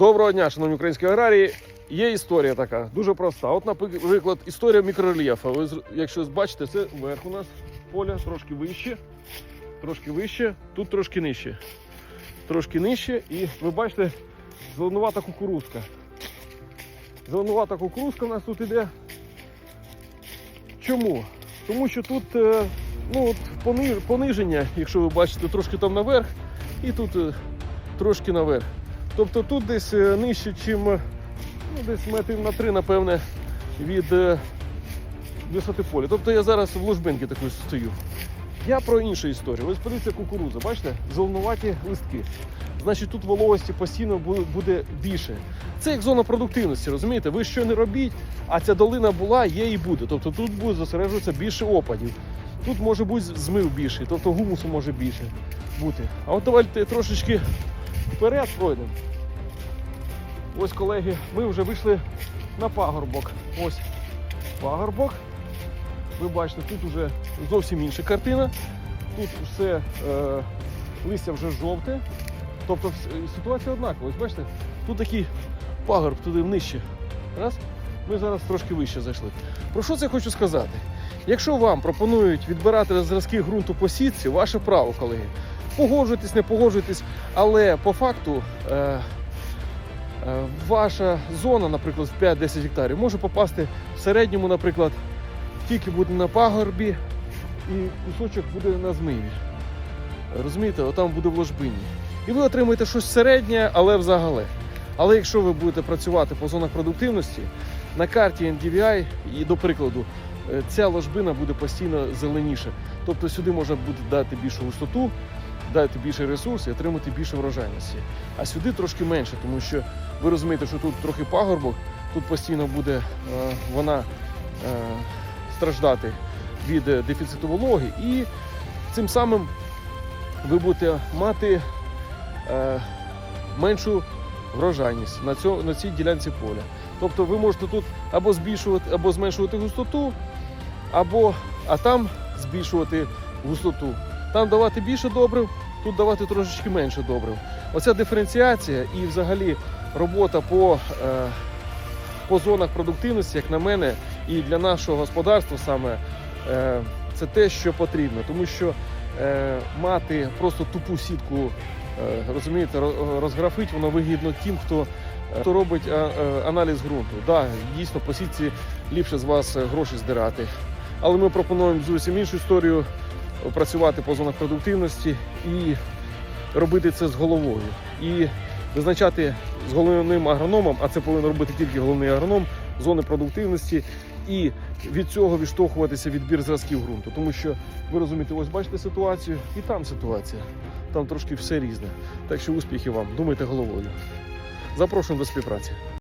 Доброго дня, шановні українські аграрії. Є історія така, дуже проста. От, наприклад, історія мікрорельєфа. Ви якщо бачите, це вверх у нас поля трошки вище, трошки вище, тут трошки нижче. Трошки нижче, і ви бачите, зеленувата кукурузка. Зеленувата кукурузка у нас тут іде. Чому? Тому що тут е, ну, от пониження, якщо ви бачите, трошки там наверх, і тут е, трошки наверх. Тобто тут десь е, нижче, чим е, ну, десь метрів на три, напевне, від е, висоти поля. Тобто я зараз в ложбинці такої стою. Я про іншу історію. Ось подивіться кукуруза, бачите? Зеленуваті листки. Значить, тут вологості постійно буде більше. Це як зона продуктивності, розумієте? Ви що не робіть, а ця долина була, є і буде. Тобто тут буде зосереджуватися більше опадів. Тут може бути змив більший, тобто гумусу може більше бути. А от давайте трошечки вперед пройдемо. Ось, колеги, ми вже вийшли на пагорбок. Ось пагорбок. Ви бачите, тут вже зовсім інша картина. Тут все е, листя вже жовте. Тобто ситуація однакова. Ось бачите, тут такий пагорб туди нижче. Раз. Ми зараз трошки вище зайшли. Про що це хочу сказати? Якщо вам пропонують відбирати зразки ґрунту по сітці, ваше право, колеги. Погоджуйтесь, не погоджуйтесь, але по факту е, е, ваша зона, наприклад, в 5-10 гектарів, може попасти в середньому, наприклад, тільки буде на пагорбі і кусочок буде на змиві. Розумієте, отам буде в ложбині. І ви отримаєте щось середнє, але взагалі. Але якщо ви будете працювати по зонах продуктивності, на карті NDVI, і до прикладу, е, ця ложбина буде постійно зеленіша. Тобто сюди можна буде дати більшу густоту, дати більше ресурсів і отримати більше врожайності. А сюди трошки менше, тому що ви розумієте, що тут трохи пагорбок, тут постійно буде е, вона е, страждати від е, дефіциту вологи, і цим самим ви будете мати е, меншу врожайність на, цьо, на цій ділянці поля. Тобто ви можете тут або збільшувати, або зменшувати густоту, або а там збільшувати густоту. Там давати більше добрив, тут давати трошечки менше добрив. Оця диференціація і взагалі робота по, е, по зонах продуктивності, як на мене, і для нашого господарства саме е, це те, що потрібно. Тому що е, мати просто тупу сітку, розумієте, розграфить, воно вигідно тим, хто, хто робить аналіз ґрунту. Да, дійсно, по сітці ліпше з вас гроші здирати. Але ми пропонуємо зовсім іншу історію працювати по зонах продуктивності і робити це з головою. І визначати з головним агрономом, а це повинен робити тільки головний агроном, зони продуктивності, і від цього відштовхуватися відбір зразків ґрунту. Тому що ви розумієте, ось бачите ситуацію, і там ситуація. Там трошки все різне. Так що успіхів вам, думайте головою. Запрошуємо до співпраці.